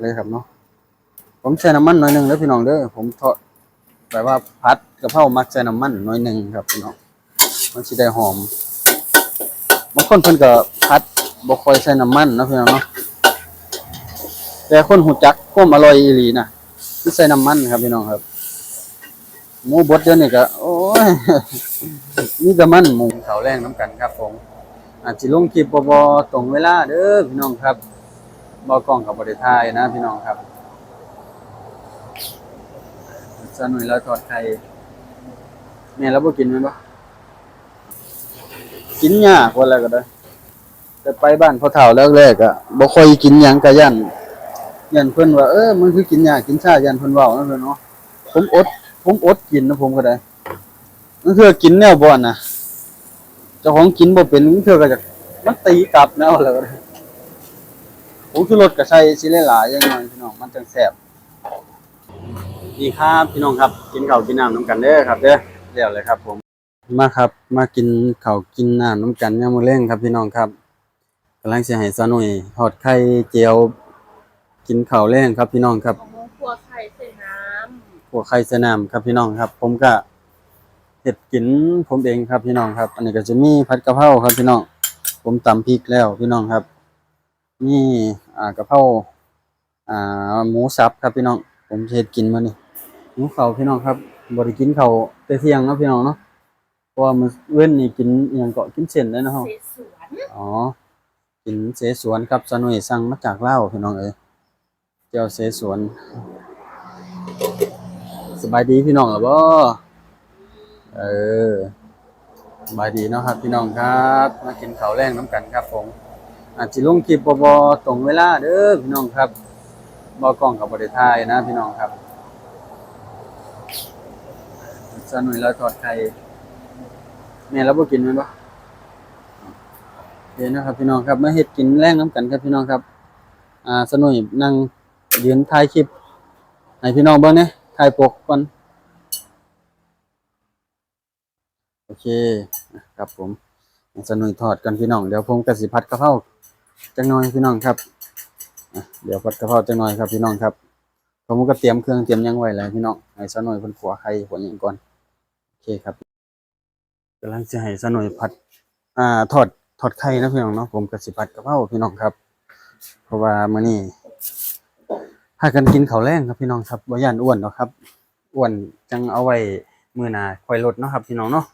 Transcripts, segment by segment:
เลยครับเนาะผมใส่น้ำมันหน่อยหนึ่งแล้วพี่น้องเด้อผมทอดแบบว่าพัดกะเพรามักใส่น้ำมันหน่อยหนึ่งครับพี่น้องมันสิได้หอมบางคนเพิ่นก็พัดบ่ค่อยใส่น้ำมันนะพี่น้องเนาะแต่คนหูจักความอร่อยอีหลีนะคือใส่น้ำมันครับพี่น้องครับหมูบดเดี๋ยวนี้ก็โอ้ยมีแต่มันหมูเขาแรงน้ำกันครับผมอาจสิลงคลิปบ่บ่ตรงเวลาเด้อพี่น้องครับ บ่กล้องกับ่ได้ถ่ายนะพี่น้องครับสนุยแล้วทอดไข่แม่เราบ่กินแม่นบ่กินยากว่าแล้วก็ได้แต่ไปบ้านพ่อเฒ่าแรกๆอะบ่ค่อยกินหยังกะยันยันเพิ่นว่าเออมันคือกินยากกินชายันเพิ่นเว้านั่นเพิ่นเนาะผมอด ผมอดกินนะผมก็ได้มันคือกินแนวบ่อนนะเจ้าของกินบ่เป็นมันคือก็จะมันตีกลับแนวแล้วก็ได้ ผมคือรสก็ใส่สิหลายๆอย่างน้อยพี่น้องมันจังแซ่บนี่ครับพี่น้องครับกินข้าวกินน้ำน้ำกันเด้อครับเด้อเรียวเลยครับผมมาครับมากินข้าวกินน้ำน้ำกันยามมื้อแลงครับพี่น้องครับกำลังสิให้ซะหน่อยทอดไข่เจียว กินข้าวแรงครับพี่น้องครับของครัวไข่ใส่น้หัวไข่สนามครับพี่น้องครับ ผมก็เห็ดกินผมเองครับพี่น้องครับ อันนี้ก็จะมีผัดกะเพราครับพี่น้อง ผมตำพริกแล้วพี่น้องครับ นี่ อ่ากะเพราอ่าหมูสับครับพี่น้อง ผมจะเห็ดกินมานี่หมูเขาพี่น้องครับบริกินเขาวแต่เที่ยงเนาะพี่น้องเนาะเพราะว่ามันเว้นนี่กินอหย่างเกาะกินเส้นได้นะำฮะเสสวนอ๋อ กินเสสวนครับสนุยสั่งมาจากลาวพี่น้องเอ้ยเจ้าเสสวน สบายดีพี่น้องเหรอบ่เออสบายดีเนาะครับพี่น้องครับ มากินข้าวแรงน้ำกันครับผม อาจสิลงคลิปบ่บ่ตรงเวลาเด้อพี่น้องครับบ่กล้องกับบ่ได้ถ่ายนะพี่น้องครับสนุยแล้วทอดไข่แม่เราบ่กินแม่นบ่โอเคนะครับพี่น้องครับมาเฮ็ดกินแรงน้ำกันครับพี่น้องครับ อ่าสนุยนั่งยืนถ่ายคลิปให้พี่น้องเบิ่งเนี่ยถ่ายปกก่อนโอเคครับผมสนุยทอดกันพี่น้องเดี๋ยวผมกสิผัดกะเพรา จังหน่อยพี่น้องครับเดี๋ยวผัดกะเพราจังหน่อยครับพี่น้องครับผมก็เตรียมเครื่องเตรียมยังไว้แล้วพี่น้องให้สนุยเพิ่นขัวไข่ขัวหยังก่อนโอเคครับกำลังจะให้สนุยผัด อ่าทอดทอดไข่นะพี่น้องเนาะผมกสิผัดกะเพราพี่น้องครับ เพราะว่ามื้อนี้พากันกินข้าวแรงครับพี่น้องครับบ่ย่านอ้วนหรอกครับอ้วนจังเอาไว้มื้อหน้าค่อยลดเนาะครับพี่น้องเนาะ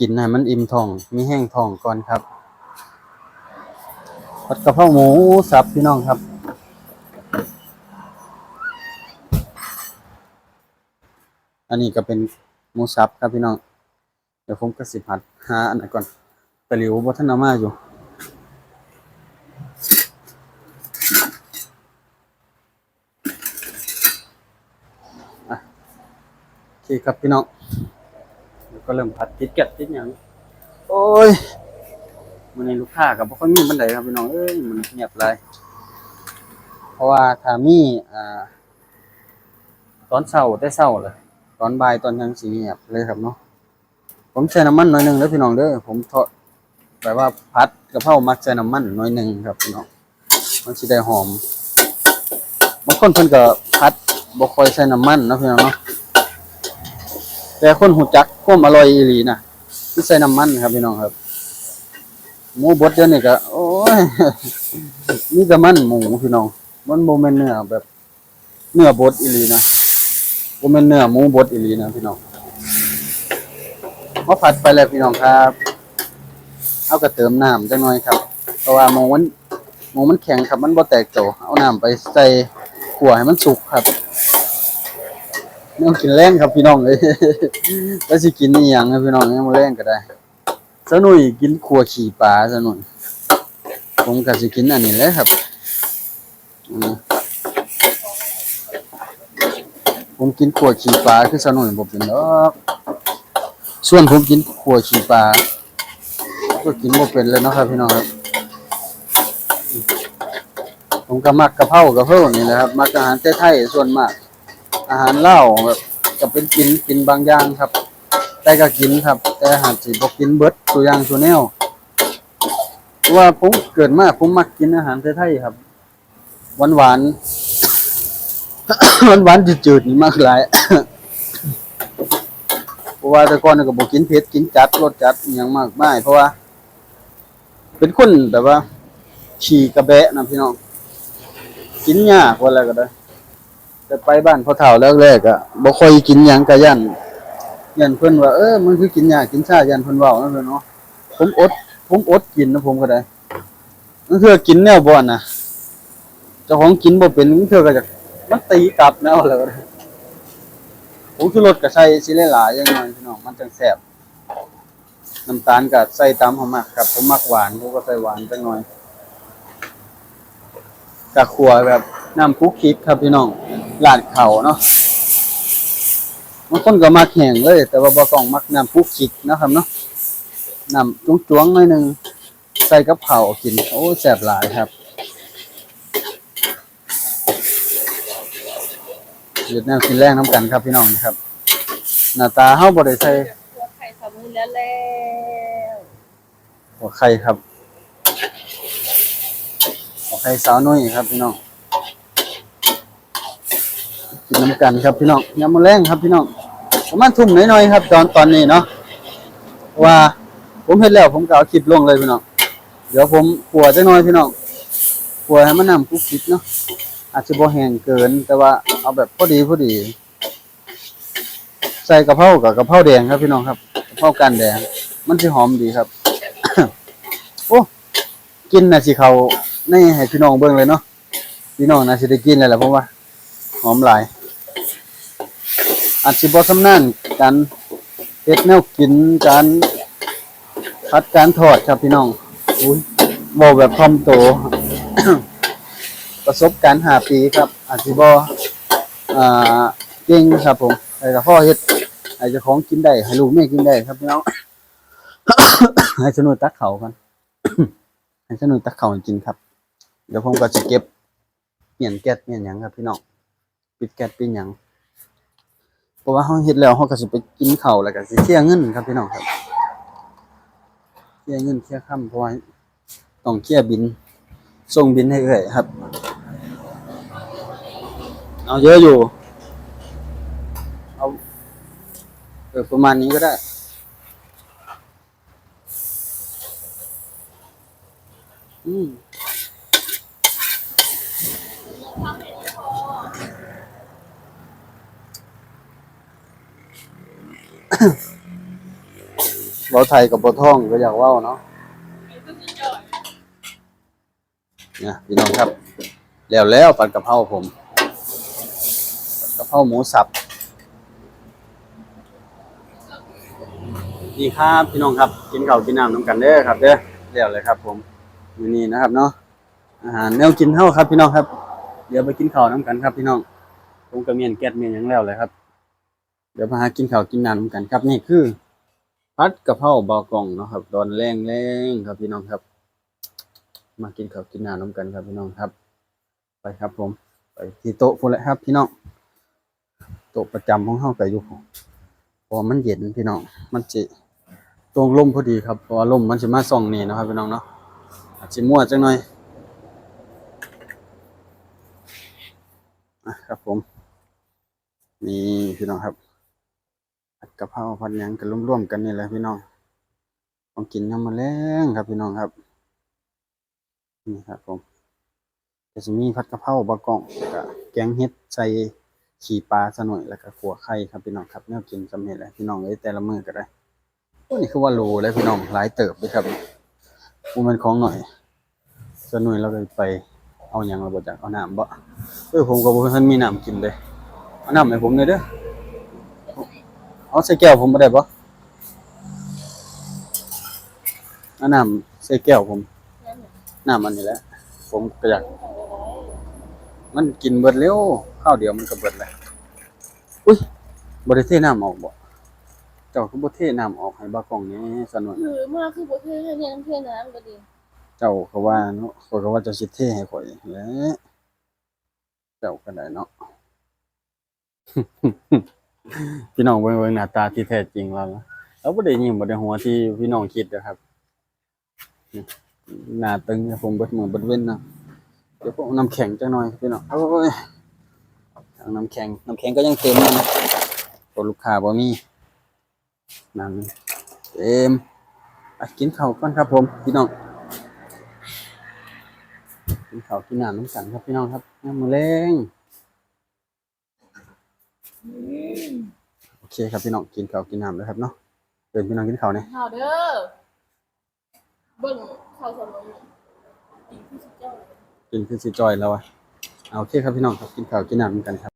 กินให้มันอิ่มท้องมีแห้งท้องก่อนครับ ผัดกะเพราหมูสับพี่น้องครับ อันนี้ก็เป็นหมูสับครับพี่น้อง เดี๋ยวผมก็สิผัดหาอันนั้นก่อนตะหลิวบ่ทันเอามาอยู่โอเคครับพี่น้องแล้วก็เริ่มผัดติดแกะติดหยังโอ้ย มันในลูกค้ากับบ่ค่อยมีบันไดครับพี่น้องเอ้ยมันเงียบเลยเพราะว่าถ้ามีอ่า ตอนเช้าแต่เช้าเลยตอนบ่ายตอนยังสีเงียบเลยครับเนาะผมใส่น้ำมันหน่อยหนึ่งแล้วพี่น้องเด้อผมทอดแบบว่าผัดกระเพรามักใส่น้ำมันหน่อยหนึ่งครับพี่น้องมันสิได้หอมบางคนเพิ่นก็ผัดบ่ค่อยใส่น้ำมันนะพี่น้องเนาะแต่คนหูจักความอร่อยอีหลีนะที่ใส่น้ำมันครับพี่น้องครับ หมูบดเดี๋ยวนี้ก็โอ้ยมีแต่มันหมูพี่น้องมันโมเมนเนื้อแบบ เนื้อบดอีหลีนะโมเมนเนื้อหมูบดอีหลีนะพี่น้องมาผัดไปแล้วพี่น้องครับ เอากระเติมน้ำจังหน่อยครับ เพราะว่าหมูมันหมูมันแข็งครับมันบ่แตกโตเอาน้ำไปใส่ขัวให้มันสุกครับแนวกินแรงครับพี่น้องเอ้ยแล้วสิกินอีหยังนะพี่น้องแนวแรงก็ได้ สนุยกินขัวขี่ปลาสนุยผมก็สิกินอันนี้แหละครับผมกินขัวขี่ปลาคือสนุยบ่เป็นดอกส่วนผมกินขัวขี่ปลาก็กินบ่เป็นเลยเนาะครับพี่น้องครับ ผมก็มักกะเพรากะเพรานี่แหละครับมักอาหารไทยๆส่วนมาก อาหารเล่าแบบก็เป็นกินกินบางอย่างครับ แต่ก็กินครับ แต่อาหารสิบ่กินเบิดตัวอย่างตัวแนวเพราะว่าผมเกิดมาผมมักกินอาหารไทยๆครับ หวานๆมันหวานจืดๆนี่มากหลายเพราะว่าแต่ก่อนก็บ่กินเผ็ดกินจัดรสจัดอหยังมากมายเพราะว่า เป็นคนแบบว่าขี่กระแบะนะพี่น้องกินยากว่าอะไรก็ได้แต่ไปบ้านพ่อเฒ่าแรกอะบ่ค่อยกินหยังกะยัน ยันเพิ่นว่าเออมันคือกินยากินชายันเพิ่นเว้านั่นเพิ่นเนาะผมอด ผมอดกินนะผมก็ได้นั่นคือกินแนวบ่อนนะเจ้าของกินบ่เป็นนั่นคือก็จะมันตีกลับแนวแล้วก็ได้ผมคือรสก็ใส่สิหลายๆอย่างน้อยพี่น้องมันจังแซ่บน้ำตาลก็ใส่ตามเฮามักครับ ผมมักหวานผมก็ใส่หวานจังหน่อยกะขัวแบบน้ำคุกคิกครับพี่น้องลาดเข่าเนาะ บางคนก็มักแห้งเลย แต่ว่าบ่ต้องมักน้ำคุกคิกนะครับเนาะน้ำจวงๆหน่อยหนึงใส่กับเผาวกิน โอ้แซ่บหลายครับเวียดนามกินแรงน้ำกันครับพี่น้องครับ หน้าตาเฮาบ่ได้ใส่ตัวไข่สามูแล้วแล้วหัวไข่ครับหัวไข่สาวน้อยครับพี่น้อง กินน้ำกันครับพี่น้องยำมะแรงครับพี่น้องประมาณทุ่มน้อยๆครับ ตอนตอนนี้เนาะว่าผมเห็นแล้วผมก็เอาคลิปลงเลยพี่น้องเดี๋ยวผมขัวจักหน่อยพี่น้องขัวให้มันนำกุ๊กกิ๊กเนาะอาจจะบ่แห้งเกิน แต่ว่าเอาแบบพอดีพอดี ใส่กะเพรากับกะเพราแดงครับพี่น้องครับกะเพรากันแดง มันสิหอมดีครับ โอ้กินนะสิเขาในให้พี่น้องเบิ่งเลยเนาะพี่น้องน่าสิได้กินแล้วแหละผมว่าหอมหลาย อาจสิบ่สำนานการเฮ็ดแนวกินการพัดการทอดครับพี่น้องอุ้ยเว้าแบบพร้อมโต ประสบการณ์5ปีครับ อาจสิบ่อ่าเก่งครับผมแต่ก็พอเฮ็ดให้เจ้าของกินได้ให้ลูกแม่กินได้ครับพี่น้องให้สนุกตักเขากันให้สนุกตักเขาให้กินครับ เดี๋ยวผมก็จะเก็บเปลี่ยนแก๊สเปลี่ยนหยังครับพี่น้องปิดแก๊สปิดหยังเพ ราะว่าเฮาเฮ็ดแล้วเฮาก็สิไปกินข้าวแล้วก็สิเคลียเงินครับพี่น้องครับเคลียเงินเคลียค่ำเพราะว่าต้องเคลียบิน ส่งบินให้เอ่ยครับ เอาเยอะอยู่ เอาเออประมาณนี้ก็ได้อืม เราไทยกับบ่ท่องก็อยากเว่าเนาะเนี่ยพี่น้องครับ แล้วแล้วผัดกะเพราผมผัดกะเพราหมูสับนี่ครับพี่น้องครับ กินข้าวกินน้ำน้ำกันเด้อครับเด้อแล้วเลยครับผมมื้อนี้นะครับเนาะอาหารแนวกินเท่าครับ พี่น้องครับ เดี๋ยวไปกินข้าวน้ำกันครับ พี่น้องผมก็เมียนแก๊สเมียนยังแล้วเลยครับ เดี๋ยวมาหากินข้าวกินน้ำน้ำกันครับ นี่คือ พัดกะเพราเบากล่องเนาะครับตอนแรงแรงๆครับพี่น้องครับ มากินข้าวกินน้ำน้ำกันครับพี่น้องครับ ไปครับผม ไปที่โต๊ะพุ่นแหละครับพี่น้องโต๊ะประจำของเฮาก็อยู่ผมพราะว่ามันเย็นพี่น้องมันจิตรงลมพอดีครับเพราะว่าลมมันสิมาส่องนี่นะครับพี่น้องเนาะอาจสิมั่วจังหน่อยอะครับผมนี่พี่น้องครับ กะเพราผัดยังกันร่วมๆกันนี่แหละพี่น้องต้องกินน้ำมาแรงครับพี่น้องครับ นี่ครับผมก็จะมีผัดกะเพราบะกล่องกับแกงเห็ดใส่ขี่ปลาซะหน่อยแล้วก็ขัวไข่ครับพี่น้องครับแนวกินสำเร็จแล้วพี่น้องเอ้ยแต่ละมื้อก็ได้โอ้นี่คือว่าโลเลยพี่น้องหลายเติบเลยครับกูมันของหน่อยซะหน่อยเราก็ไปเอาหยังเราบ่จักเอาน้ำบ่เออผมก็บ่ทันมีน้ำกินเลยเอาน้ำให้ผมหน่อยเด้อ เอาใส่แก้วผมบ่ได้ปะเอาน้ำใส่แก้วผมน้ำมันนี่แหละผมก็อยาก มันกินเบิดเร็วข้าวเดียวมันก็เบิดแล้วอุ้ยบ่ได้เทน้ำออกบ่เจ้าคือบ่เทน้ำออกให้บากล้องนี้สนวนคือเมื่อคือบ่เทให้เนี่ยน้ำเทน้ำก็ดี เจ้าก็ว่าเนาะข้อยก็ว่าเจ้าสิเทให้ข่อยแหล้วเจ้าก็ได้เนาะ พี่น้องเบิ่งเบิ่งหน้าตาที่แท้จริงเราแล้วนะเราบ่ได้ยิ้มบ่ได้หัวที่พี่น้องคิดนะครับหน้าตึงนะผมเบิดมือเบิดเว้นนะเดี๋ยวผมน้ำแข็งจังหน่อยพี่น้องโอ้ยน้ำแข็งน้ำแข็งก็ยังเต็มนะตัวลูกค้าบ่มีน้ำเต็มกินข้าวก่อนครับผมพี่น้องกินข้าวกินน้ำน้ำกันครับพี่น้องครับน้ำมือแรง โอเคครับพี่น้องกินข้าวกินน้ำแล้วครับเนาะเดินพี่น้องกินข้าวเนี่ยข่าวเด้อเบิ่งข่าวสมุนกินที่สุดยอดกินขึ้นสิจอยแล้วอะเอาโอเคครับพี่น้องครับกินข้าวกินน้ำกันครับ